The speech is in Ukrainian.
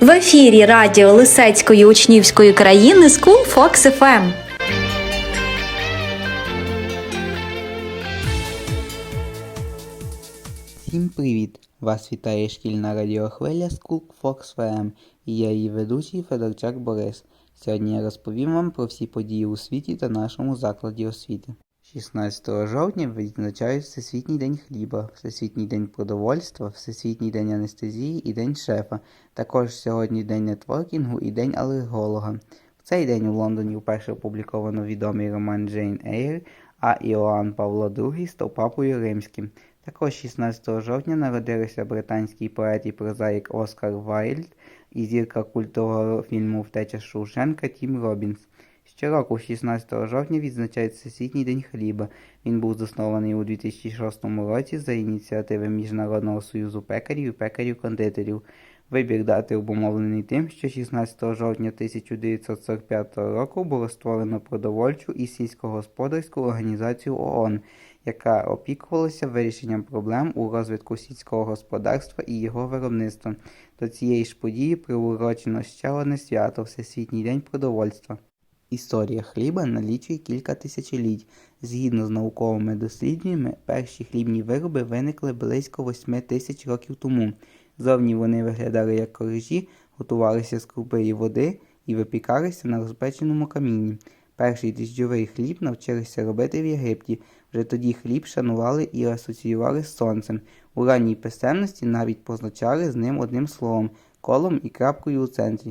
В ефірі радіо Лисецької учнівської країни School Fox FM. Всім привіт! Вас вітає шкільна радіохвиля School Fox FM і я її ведучий Федорчак Борис. Сьогодні я розповім вам про всі події у світі та нашому закладі освіти. 16 жовтня відзначають Всесвітній день хліба, Всесвітній день продовольства, Всесвітній день анестезії і День шефа. Також сьогодні день нетворкінгу і День алерголога. В цей день у Лондоні вперше опубліковано відомий роман Джейн Ейр, а Іоанн Павло II став папою римським. Також 16 жовтня народилися британський поет і прозаїк Оскар Вайльд і зірка культового фільму Втеча з Шоушенка Тім Робінс. Щороку, 16 жовтня, відзначається Всесвітній день хліба. Він був заснований у 2006 році за ініціативи Міжнародного союзу пекарів і пекарів-кондитерів. Вибір дати обумовлений тим, що 16 жовтня 1945 року було створено продовольчу і сільськогосподарську організацію ООН, яка опікувалася вирішенням проблем у розвитку сільського господарства і його виробництва. До цієї ж події приурочено ще одне свято Всесвітній день продовольства. Історія хліба налічує кілька тисячоліть. Згідно з науковими дослідженнями, перші хлібні вироби виникли близько 8 тисяч років тому. Зовні вони виглядали як коржі, готувалися з крупи і води і випікалися на розпеченому камінні. Перший дріжджовий хліб навчилися робити в Єгипті. Вже тоді хліб шанували і асоціювали з сонцем. У ранній писемності навіть позначали з ним одним словом колом і крапкою у центрі.